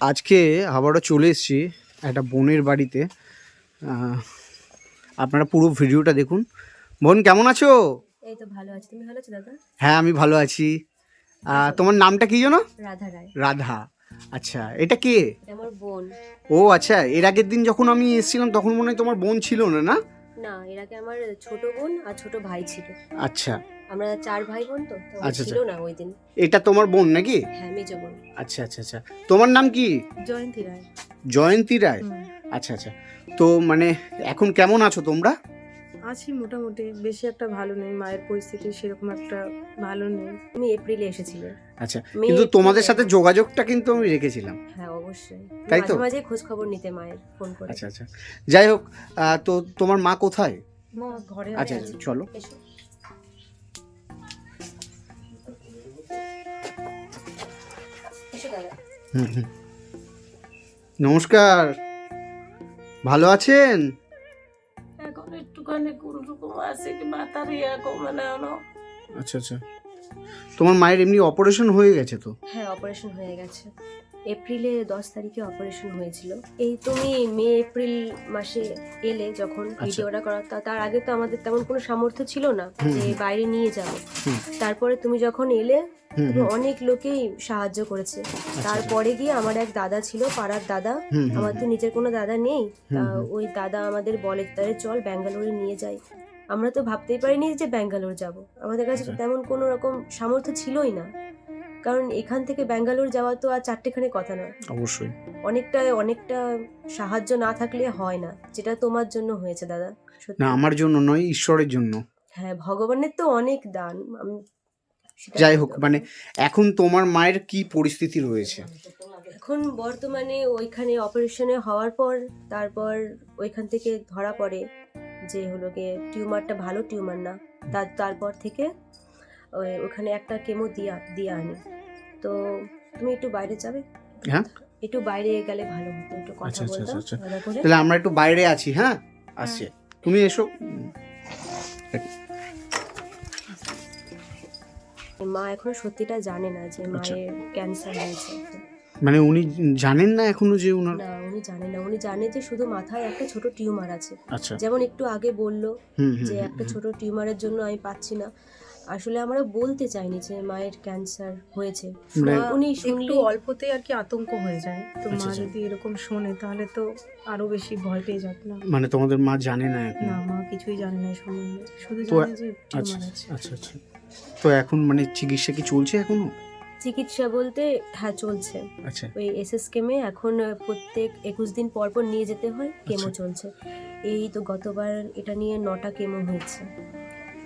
আজকে আবারও চলে এসেছি একটা বোনের বাড়িতে। আপনারা পুরো ভিডিওটা দেখুন। বোন কেমন আছো? এই তো ভালো আছি। তুমি ভালো আছো দাদা? হ্যাঁ আমি ভালো আছি। তোমার নামটা কি যেন? রাধা রায়। রাধা। আচ্ছা এটা কে? আমার বোন। ও আচ্ছা এর আগের দিন যখন আমি এসেছিলাম তখন মনে হয় তোমার বোন ছিল না না? না এর আগে আমার ছোট বোন আর ছোট ভাই ছিল। আচ্ছা আমরা চার ভাই বোন তো তো আচ্ছা, ছিল না ওই দিন। এটা তোমার বোন নাকি? হ্যাঁ মেজো বোন। আচ্ছা আচ্ছা আচ্ছা। তোমার নাম কি? জয়ন্তী রায়। জয়ন্তী রায়? আচ্ছা আচ্ছা। তো মানে এখন কেমন আছো তোমরা? আছি মোটামুটি বেশি একটা ভালো নেই মায়ের পরিস্থিতি সেরকম একটা ভালো নেই। তুমি এপ্রিলে এসেছিলে। আচ্ছা মে কিন্তু তোমাদের সাথে যোগাযোগটা কিন্তু আমি রেখেছিলাম। হ্যাঁ অবশ্যই। তাই তো? মাঝে মাঝে খোঁজ খবর নিতে মায়ের ফোন করে। আচ্ছা আচ্ছা। যাই হোক আহ, তো তোমার মা কোথায়? মা ঘরে আচ্ছা আচ্ছা চলো। এসো। নমস্কার। ভালো আছেন? এখন একটুখানি কোন রকম আছে কি মাথার ইয়া কমে না আচ্ছা আচ্ছা। তোমার মায়ের এমনি অপারেশন হয়ে গেছে তো? হ্যাঁ অপারেশন হয়ে গেছে। এপ্রিলে দশ তারিখে অপারেশন হয়েছিল। এই তুমি মে এপ্রিল মাসে এলে যখন ভিডিওটা করা তার আগে তো আমাদের তেমন কোনো সামর্থ্য ছিল না যে বাইরে নিয়ে যাব। তারপরে তুমি যখন এলে অনেক লোকেই সাহায্য করেছে। তারপরে গিয়ে আমার এক দাদা ছিল পাড়ার দাদা। আমার তো নিজের কোনো দাদা নেই। ওই দাদা আমাদের বলে তাহলে চল ব্যাঙ্গালোরে নিয়ে যাই। আমরা তো ভাবতেই পারিনি যে ব্যাঙ্গালোর যাব। আমাদের কাছে তো আচ্ছা। তেমন কোনো রকম সামর্থ্য ছিলই না। কারণ এখান থেকে ব্যাঙ্গালোর যাওয়া তো আর চারটেখানে কথা নয়। অবশ্যই। অনেকটা অনেকটা সাহায্য না থাকলে হয় না। যেটা তোমার জন্য হয়েছে দাদা। না আমার জন্য নয় ঈশ্বরের জন্য। হ্যাঁ ভগবানের তো অনেক দান। যাই হোক মানে এখন তোমার মায়ের কি পরিস্থিতি রয়েছে? এখন বর্তমানে ওইখানে অপারেশনে হওয়ার পর তারপর ওইখান থেকে ধরা পড়ে যে হলো গিয়ে টিউমারটা ভালো টিউমার না। তার তারপর থেকে ওই ওখানে একটা কেমো দিয়া দিয়ে আনি। তো তুমি একটু বাইরে যাবে? হ্যাঁ? একটু বাইরে গেলে ভালো হতো একটু কথা আচ্ছা, আচ্ছা, বলতাম আচ্ছা। তাহলে আমরা একটু বাইরে আছি হ্যাঁ? আসছে। তুমি এসো। মা এখনও সত্যিটা জানে না যে আচ্ছা। মায়ের ক্যান্সার হয়েছে মানে উনি জানেন না এখনও যে উনার না উনি জানে না। উনি জানে যে শুধু মাথায় একটা ছোট টিউমার আছে। আচ্ছা। যেমন একটু আগে বলল যে একটা। ছোট টিউমারের জন্য আমি পাচ্ছি না। আসলে আমরা বলতে চাইনি যে মায়ের ক্যান্সার হয়েছে। মানে- উনি একটু শুনলে অল্পতেই আর কি আতঙ্ক হয়ে যায়। তো আচ্ছা, মা। যদি এরকম শোনে তাহলে তো আরও বেশি ভয় পেয়ে যাবে না। মানে তোমাদের মা জানে না এখন? না মা কিছুই জানে না সম্বন্ধে। শুধু জানে যে আচ্ছা আচ্ছা আচ্ছা। তো এখন মানে চিকিৎসা কি চলছে এখনও? চিকিৎসা বলতে হ্যাঁ চলছে। আচ্ছা। ওই এসএস কেমে এখন প্রত্যেক একুশ দিন পর পর নিয়ে যেতে হয় কেমো আচ্ছা। চলছে। এই তো গতবার এটা নিয়ে নটা কেমো হয়েছে।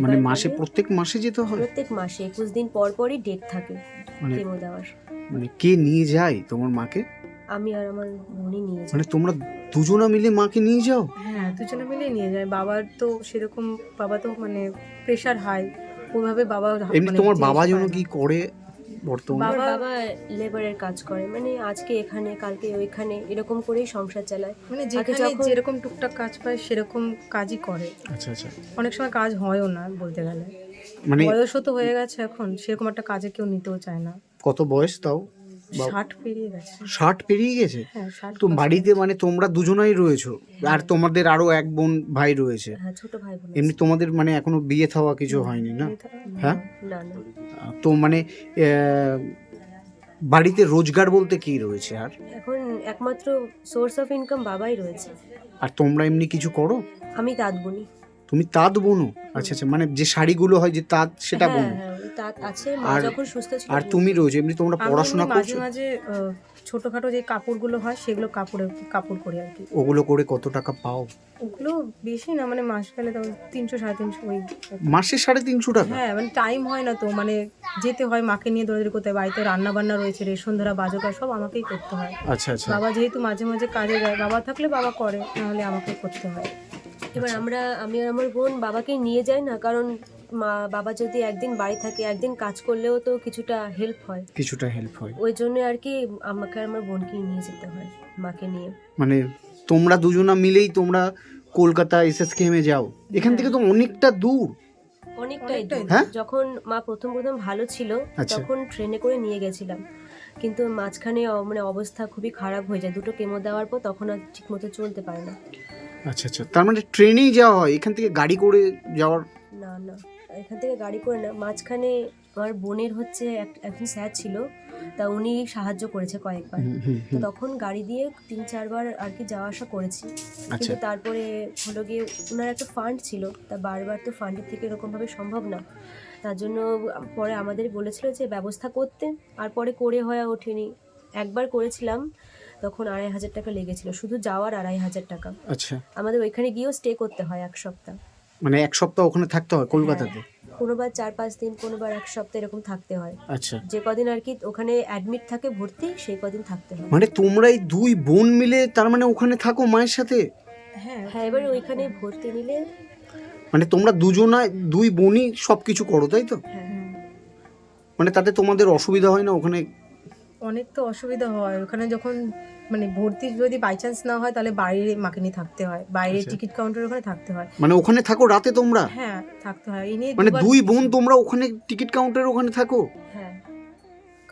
মানে মাসে প্রত্যেক মাসে যেতে হয়? প্রত্যেক মাসে একুশ দিন পর পরই ডেট থাকে মানে কেমো দেওয়ার। মানে কে নিয়ে যায় তোমার মাকে? আমি আর আমার বোনই নিয়ে যাই। মানে তোমরা দুজনা মিলে মাকে নিয়ে যাও? হ্যাঁ দুজনা মিলে নিয়ে যায়। বাবার তো সেরকম বাবা তো মানে প্রেশার হাই ওইভাবে বাবা এমনি মানে তোমার বাবা যেন কি করে বর্তমানে? বাবা- লেবারের কাজ করে মানে আজকে এখানে কালকে ওইখানে এরকম করেই সংসার চালায়। মানে যেখানে যেরকম টুকটাক কাজ পায় সেরকম কাজই করে। আচ্ছা আচ্ছা। অনেক সময় কাজ হয়ও না বলতে গেলে। মানে বয়সও তো হয়ে গেছে এখন সেরকম একটা কাজে কেউ নিতেও চায় না। কত বয়স তাও? ষাট পেরিয়ে গেছে। ষাট পেরিয়ে গেছে? হ্যাঁ তো বাড়িতে মানে তোমরা দুজনাই রয়েছো? আর তোমাদের আরও এক বোন ভাই রয়েছে? হ্যাঁ ছোট ভাই বোন এমনি তোমাদের মানে এখনও বিয়ে থাওয়া কিছু হয়নি না? হ্যাঁ? তো মানে বাড়িতে রোজগার বলতে কি রয়েছে আর? এখন একমাত্র সোর্স অফ ইনকাম বাবাই রয়েছে। আর তোমরা এমনি কিছু করো? আমি তাঁত বুনি। তুমি তাঁত বোনো? আচ্ছা আচ্ছা মানে যে শাড়িগুলো হয় যে তাঁত সেটা হ্যাঁ বোনো? হ্যাঁ আছে মা আর- যখন সুস্থ ছিল আর তুমি রয়েছে এমনি তোমরা আমি পড়াশোনা এমনি মাঝে করছ? মাঝে আহ, ছোটখাটো যে কাপড়গুলো হয় সেগুলো কাপড়ে কাপড় করি আর কি। ওগুলো করে কত টাকা পাও? ওগুলো বেশি না মানে মাস গেলে তো তিনশো সাড়ে তিনশো ওই মাসে সাড়ে তিনশো টাকা? হ্যাঁ মানে টাইম হয় না তো মানে যেতে হয় মাকে নিয়ে দৌড়াদৌড়ি করতে হয় বাড়িতে রান্না বান্না রয়েছে রেশন ধরা বাজার সব আমাকেই করতে হয়। আচ্ছা আচ্ছা। বাবা যেহেতু মাঝে মাঝে কাজে যায় বাবা থাকলে বাবা করে নাহলে আমাকে করতে হয়। এবার আমরা আমি আর আমার বোন বাবাকে নিয়ে যাই না কারণ মা বাবা যদি একদিন বাড়ি থাকে একদিন কাজ করলেও তো কিছুটা হেল্প হয়। কিছুটা হেল্প হয়। ওই জন্য আর কি আমাকে আর আমার বোনকেই নিয়ে যেতে হয় মাকে নিয়ে। মানে তোমরা দুজনা মিলেই তোমরা কলকাতা এসএস কেমে যাও। এখান থেকে তো অনেকটা দূর। অনেকটাই। হ্যাঁ? যখন মা প্রথম প্রথম ভালো ছিল আচ্ছা। তখন ট্রেনে করে নিয়ে গেছিলাম। কিন্তু মাঝখানে মানে অবস্থা খুবই খারাপ হয়ে যায়। দুটো কেমো দেওয়ার পর তখন আর ঠিক মতো চলতে পারে না। আচ্ছা আচ্ছা। তার মানে ট্রেনেই যাওয়া হয় এখান থেকে গাড়ি করে যাওয়ার? না না। এখান থেকে গাড়ি করে না। মাঝখানে আমার বোনের হচ্ছে এক- একজন স্যার ছিল তা উনি সাহায্য করেছে কয়েকবার। তো তখন গাড়ি দিয়ে তিন চারবার আর কি যাওয়া আসা করেছি। আচ্ছা। কিন্তু তারপরে হলো গিয়ে ওনার একটা ফান্ড ছিল তা বারবার তো ফান্ডের থেকে এরকমভাবে সম্ভব না। তার জন্য পরে আমাদের বলেছিল যে ব্যবস্থা করতে আর পরে করে হয়ে ওঠেনি। একবার করেছিলাম তখন আড়াই হাজার টাকা লেগেছিল। শুধু যাওয়ার আড়াই হাজার টাকা। আচ্ছা। আমাদের ওইখানে গিয়েও স্টে করতে হয় এক সপ্তাহ। মানে এক সপ্তাহ ওখানে থাকতে হয় কলকাতাতে? কোনোবার চার পাঁচ দিন কোনোবার এক সপ্তাহ এরকম থাকতে হয়। আচ্ছা। যে কদিন আর কি ওখানে অ্যাডমিট থাকে ভর্তি সেই কদিন থাকতে হয়। মানে তোমরা এই দুই বোন মিলে তার মানে ওখানে থাকো মায়ের সাথে? হ্যাঁ হ্যাঁ এবারে ওইখানে ভর্তি নিলে মানে তোমরা দুজনায় দুই বোনই সব কিছু করো তাই তো? হ্যাঁ। মানে তাতে তোমাদের অসুবিধা হয় না ওখানে অনেক তো অসুবিধা হয়। ওখানে যখন মানে ভর্তি যদি বাই চান্স না হয় তাহলে বাইরে মাকে নিয়ে থাকতে হয়। বাইরে আচ্ছা। টিকিট কাউন্টার ওখানে থাকতে হয়। মানে ওখানে থাকো রাতে তোমরা? হ্যাঁ থাকতে হয়। এই নিয়ে মানে দুই বোন তোমরা ওখানে টিকিট কাউন্টার ওখানে থাকো?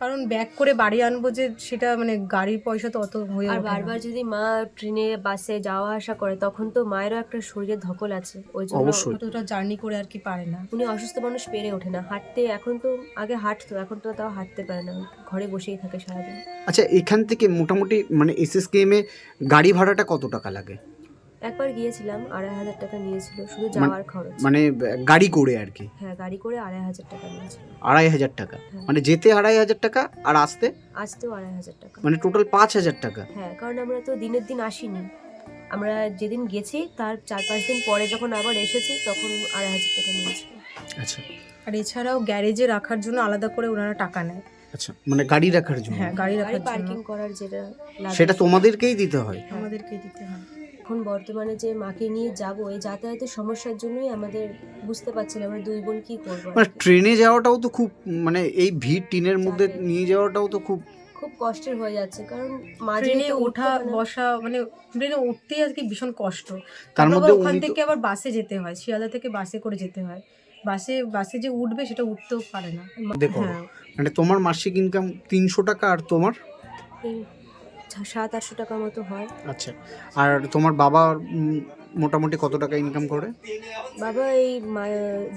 কারণ ব্যাক করে বাড়ি আনব যে সেটা মানে গাড়ির পয়সা তো অত হয়ে আর বারবার যদি মা ট্রেনে বাসে যাওয়া আসা করে তখন তো মায়েরও একটা শরীরে ধকল আছে। ওই জন্য। অতটা জার্নি করে আর কি পারে না। উনি অসুস্থ মানুষ পেরে ওঠে না। হাঁটতে এখন তো আগে হাঁটতো এখন তো তাও হাঁটতে পারে না। ঘরে বসেই থাকে সারাদিন। আচ্ছা এখান থেকে মোটামুটি মানে এসএসকেএম এ গাড়ি ভাড়াটা কত টাকা লাগে? একবার গিয়েছিলাম আড়াই হাজার টাকা নিয়েছিল শুধু যাওয়ার খরচ। মানে গাড়ি করে আর কি? হ্যাঁ গাড়ি করে আড়াই হাজার টাকা নিয়েছিল। আড়াই হাজার টাকা? হ্যাঁ। মানে যেতে আড়াই হাজার টাকা আর আসতে? আসতেও আড়াই হাজার টাকা। মানে টোটাল পাঁচ হাজার টাকা? হ্যাঁ কারণ আমরা তো দিনের দিন আসিনি। আমরা যেদিন গেছি তার চার পাঁচ দিন পরে যখন আবার এসেছি তখন আড়াই হাজার টাকা নিয়েছিল। আচ্ছা। আর এছাড়াও গ্যারেজে রাখার জন্য আলাদা করে ওনারা টাকা নেয়। আচ্ছা মানে গাড়ি রাখার জন্য? হ্যাঁ গাড়ি গাড়ি রাখার জন্য। পার্কিং করার যেটা সেটা তোমাদেরকেই দিতে হয়? আমাদেরকে দিতে হয়। এখন বর্তমানে যে মাকে নিয়ে যাব এই যাতায়াতের সমস্যার জন্যই আমাদের বুঝতে পারছি না আমরা দুই বোন কি করব আর মানে ট্রেনে যাওয়াটাও তো খুব মানে এই ভিড় টিনের মধ্যে নিয়ে যাওয়াটাও তো খুব খুব কষ্টের হয়ে যাচ্ছে কারণ মা ট্রেনে ওঠা বসা মানে ট্রেনে উঠতেই আজকে ভীষণ কষ্ট। তার মধ্যে আবার ওখান থেকে আবার বাসে যেতে হয় শিয়ালদা থেকে বাসে করে যেতে হয়। বাসে বাসে যে উঠবে সেটা উঠতেও পারে না। দেখো হ্যাঁ। মানে তোমার মাসিক ইনকাম তিনশো টাকা আর তোমার? সাত আটশো টাকার মতো হয়। আচ্ছা আর তোমার বাবা মোটামুটি কত টাকা ইনকাম করে? বাবা এই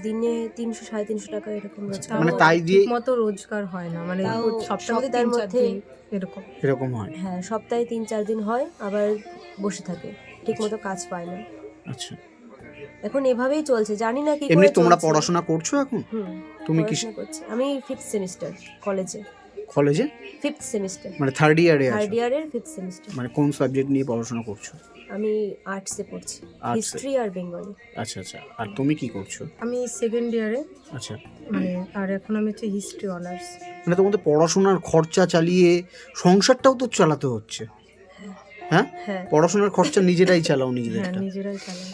দিনে তিনশো সাড়ে তিনশো টাকা এরকম রোজগার মানে তাই দিয়ে মতো রোজগার হয় না মানে সপ্তাহে চার মধ্যে- এরকম। এরকম হয়? হ্যাঁ সপ্তাহে তিন চার দিন হয় আবার বসে থাকে ঠিক মতো কাজ পায় না। আচ্ছা। এখন এভাবেই চলছে জানি না কি এমনি তোমরা পড়াশোনা করছ এখন? তুমি কি আমি ফিফথ সেমিস্টার কলেজে কলেজে? ফিফথ সেমিস্টার মানে থার্ড ইয়ারে থার্ড ইয়ারের ফিফথ সেমিস্টার মানে কোন সাবজেক্ট নিয়ে পড়াশোনা করছ? আমি আর্টসে পড়ছি। হিস্ট্রি আর বেঙ্গলি আচ্ছা আচ্ছা। আর তুমি কি করছ? আমি সেকেন্ড ইয়ারে আচ্ছা। মানে আর এখন আমি হচ্ছে হিস্ট্রি অনার্স মানে তোমাদের পড়াশোনার খরচা চালিয়ে সংসারটাও তো চালাতে হচ্ছে। হ্যাঁ? হ্যাঁ। পড়াশোনার খরচা নিজেরাই চালাও হ্যাঁ নিজেদেরটা নিজেরাই চালাই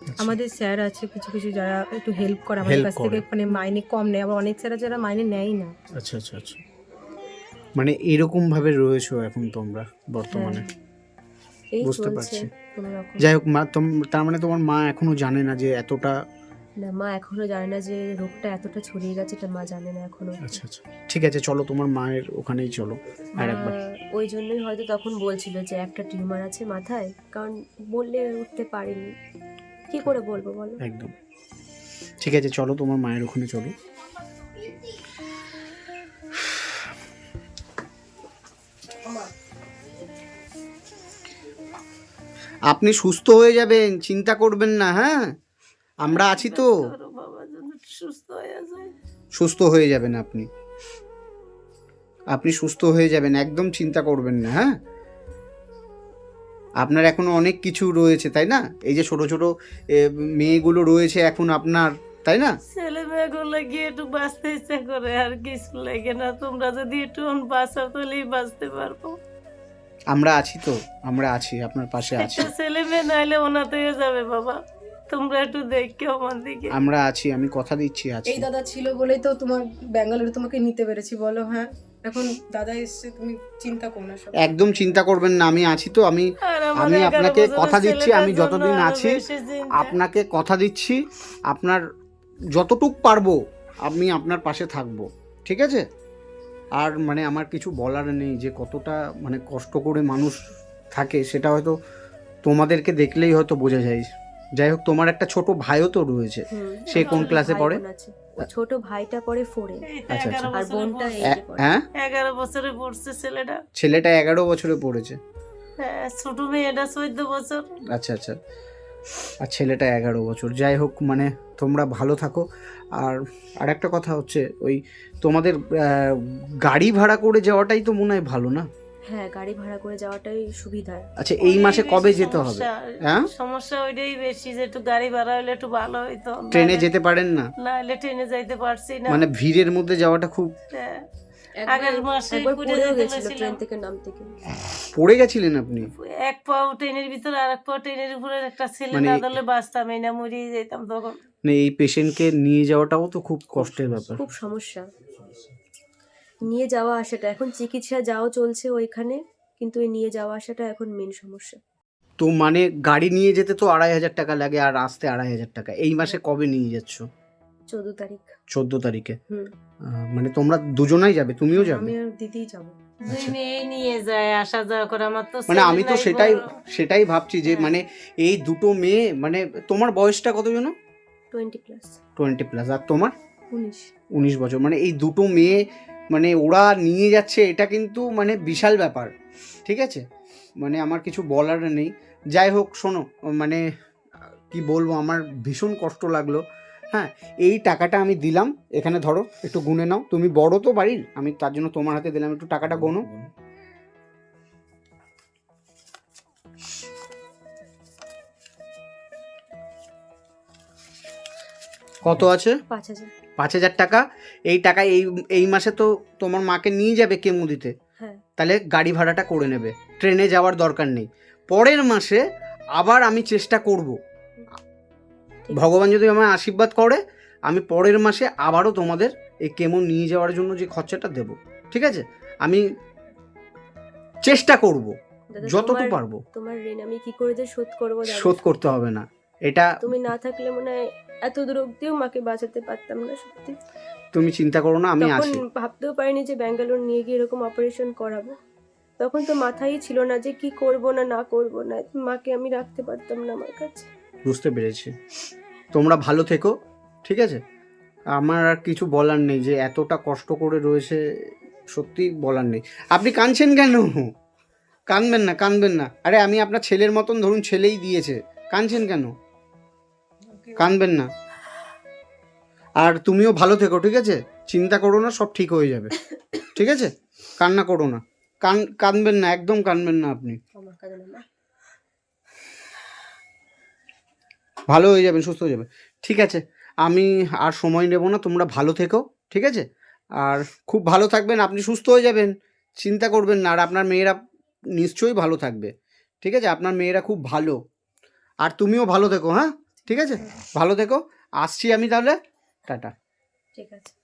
আচ্ছা। আমাদের স্যার আছে কিছু কিছু যারা একটু হেল্প করে আমাদের কাছ থেকে মানে মাইনে কম নেয়। আবার অনেক স্যার যারা মাইনে নেয় না। আচ্ছা আচ্ছা আচ্ছা। মানে এরকম ভাবে রয়েছো এখন তোমরা বর্তমানে। বুঝতে পারছি। যাই হোক মা তার মানে তোমার মা এখনও জানে না যে এতটা না মা এখনও জানে না যে রোগটা এতটা ছড়িয়ে গেছে এটা মা জানে না এখনও। আচ্ছা আচ্ছা। ঠিক আছে চলো তোমার মায়ের ওখানেই চলো। আর একবার। ওই জন্যই হয়তো তখন বলছিল যে একটা টিউমার আছে মাথায় কারণ বললে উঠতে পারিনি। কি করে বলব বলো? একদম। ঠিক আছে চলো তোমার মায়ের ওখানে চলো। আপনি সুস্থ হয়ে যাবেন চিন্তা করবেন না হ্যাঁ? আমরা আছি তো। সুস্থ হয়ে সুস্থ হয়ে যাবেন আপনি। আপনি সুস্থ হয়ে যাবেন একদম চিন্তা করবেন না হ্যাঁ? আপনার এখনও অনেক কিছু রয়েছে তাই না? এই যে ছোট ছোট মেয়েগুলো রয়েছে এখন আপনার তাই না? ছেলে মেয়েগুলো গিয়ে একটু বাঁচতে ইচ্ছা করে আর কিছু লাগে না। তোমরা যদি একটু বাঁচাও তাহলেই বাঁচতে পারব। আমরা আছি তো আমরা আছি আপনার পাশে আছি। একটা ছেলে মেয়ে নাইলে ওনাতে হয়ে যাবে বাবা। তোমরা একটু দেখো আমার দিকে। আমরা আছি আমি কথা দিচ্ছি আছি। এই দাদা ছিল বলেই তো তোমার ব্যাঙ্গালোরে তোমাকে নিতে পেরেছি বলো হ্যাঁ? এখন দাদা এসছে তুমি চিন্তা করো না সব। একদম চিন্তা করবেন না আমি আছি তো আমি আর আমার আমি এগারো আপনাকে বছরের কথা দিচ্ছি ছেলেটার আমি জন্য যতদিন আরও আছি বেশি চিন্তা। আপনাকে কথা দিচ্ছি আপনার যতটুক পারব আমি আপনার পাশে থাকব ঠিক আছে? আর মানে আমার কিছু বলার নেই যে কতটা মানে কষ্ট করে মানুষ থাকে সেটা হয়তো তোমাদেরকে দেখলেই হয়তো বোঝা যায়। যাই হোক তোমার একটা ছোট ভাইও তো রয়েছে। সে কোন ক্লাসে পড়ে? ছোট ভাইটা পড়ে ফোরে আচ্ছা, এগারো আর বছরে বোনটা পড়ছে। হ্যাঁ? এগারো বছরে পড়ছে ছেলেটা। ছেলেটা এগারো বছরে পড়েছে। হ্যাঁ ছোট মেয়েটা চোদ্দ বছর। আচ্ছা আচ্ছা। আর ছেলেটা এগারো বছর। যাই হোক মানে তোমরা ভালো থাকো। আর আর একটা কথা হচ্ছে ওই তোমাদের গাড়ি ভাড়া করে যাওয়াটাই তো মনে হয় ভালো না? হ্যাঁ গাড়ি ভাড়া করে যাওয়াটাই সুবিধা। আচ্ছা এই মাসে কবে যেতে হবে? হ্যাঁ? সমস্যা ওইটাই বেশি যে একটু গাড়ি ভাড়া হলে একটু ভালো হইতো। ট্রেনে যেতে পারেন না? নাহলে ট্রেনে যাইতে পারছি না। মানে ভিড়ের মধ্যে যাওয়াটা খুব হ্যাঁ। আগের মাসে একবার ঘুরে পড়েও যেতে গেছিল ট্রেন থেকে নামতে গিয়ে পড়ে গেছিলেন আপনি? এক পাও ট্রেনের ভিতরে আর এক পাও ট্রেনের উপরে একটা ছেলে মানে- না ধরলে বাঁচতাম এই না মরিয়ে যেতাম তখন। মানে এই পেশেন্টকে নিয়ে যাওয়াটাও তো খুব কষ্টের ব্যাপার। খুব সমস্যা। নিয়ে যাওয়া আসাটা এখন চিকিৎসা যাও চলছে ওইখানে কিন্তু এই নিয়ে যাওয়া আসাটা এখন মেন সমস্যা। তো মানে গাড়ি নিয়ে যেতে তো আড়াই হাজার টাকা লাগে আর আসতে আড়াই হাজার টাকা। এই মাসে কবে নিয়ে যাচ্ছ? চোদ্দ তারিখ। চোদ্দ তারিখে। হুম। মানে তোমরা দুজনাই যাবে তুমিও যাবে? আমি আর দিদিই যাব। দুই মেয়ে নিয়ে যায় আসা যাওয়া করে আমার তো মানে আমি তো সেটাই সেটাই ভাবছি যে হ্যাঁ। মানে এই দুটো মেয়ে মানে তোমার বয়সটা কত যেন? টোয়েন্টি প্লাস টোয়েন্টি প্লাস আর তোমার? উনিশ। উনিশ বছর। মানে এই দুটো মেয়ে মানে ওরা নিয়ে যাচ্ছে এটা কিন্তু মানে বিশাল ব্যাপার। ঠিক আছে? মানে আমার কিছু বলার নেই। যাই হোক শোনো মানে কি বলব আমার ভীষণ কষ্ট লাগল। হ্যাঁ এই টাকাটা আমি দিলাম। এখানে ধরো একটু গুনে নাও। তুমি বড় তো বাড়ির আমি তার জন্য তোমার হাতে দিলাম একটু টাকাটা গোনো। কত আছে? পাঁচ হাজার টাকা? এই টাকা এই এই মাসে তো তোমার মাকে নিয়ে যাবে কেমো দিতে। হ্যাঁ। তাহলে গাড়ি ভাড়াটা করে নেবে। ট্রেনে যাওয়ার দরকার নেই। পরের মাসে আবার আমি চেষ্টা করব। ভগবান যদি আমায় আশীর্বাদ করে আমি পরের মাসে আবারও তোমাদের এই কেমো নিয়ে যাওয়ার জন্য যে খরচাটা দেব ঠিক আছে? আমি চেষ্টা করব যতটুকু পারব। তোমার ঋণ আমি কি করে যে শোধ করব শোধ করতে হবে না। এটা তুমি না থাকলে মনে হয় এত দূর অব্দিও মাকে বাঁচাতে পারতাম না সত্যি। তুমি চিন্তা করো না আমি তখন আছি। ভাবতেও পারিনি যে ব্যাঙ্গালোর নিয়ে গিয়ে এরকম অপারেশন করাবো। তখন তো মাথায় ছিল না যে কি করব না না করব না মাকে আমি রাখতে পারতাম না আমার কাছে। বুঝতে পেরেছি। তোমরা ভালো থেকো ঠিক আছে? আমার আর কিছু বলার নেই যে এতটা কষ্ট করে রয়েছে সত্যি বলার নেই। আপনি কাঁদছেন কেন? কানবেন না কানবেন না। আরে আমি আপনার ছেলের মতন ধরুন ছেলেই দিয়েছে। কাঁদছেন কেন? কানবেন না। আর তুমিও ভালো থেকো ঠিক আছে? চিন্তা করো না সব ঠিক হয়ে যাবে। ঠিক আছে? কান্না করো না। কান কাঁদবেন না একদম কানবেন না আপনি আমার কাছে না মা। ভালো হয়ে যাবেন, সুস্থ হয়ে যাবে ঠিক আছে, আমি আর সময় নেব না, তোমরা ভালো থেকো, ঠিক আছে? আর খুব ভালো থাকবেন, আপনি সুস্থ হয়ে যাবেন, চিন্তা করবেন না, আর আপনার মেয়েরা নিশ্চয়ই ভালো থাকবে। ঠিক আছে, আপনার মেয়েরা খুব ভালো। আর তুমিও ভালো থেকো হ্যাঁ? ঠিক আছে? ভালো থেকো, আসছি আমি তাহলে, টাটা। ঠিক আছে।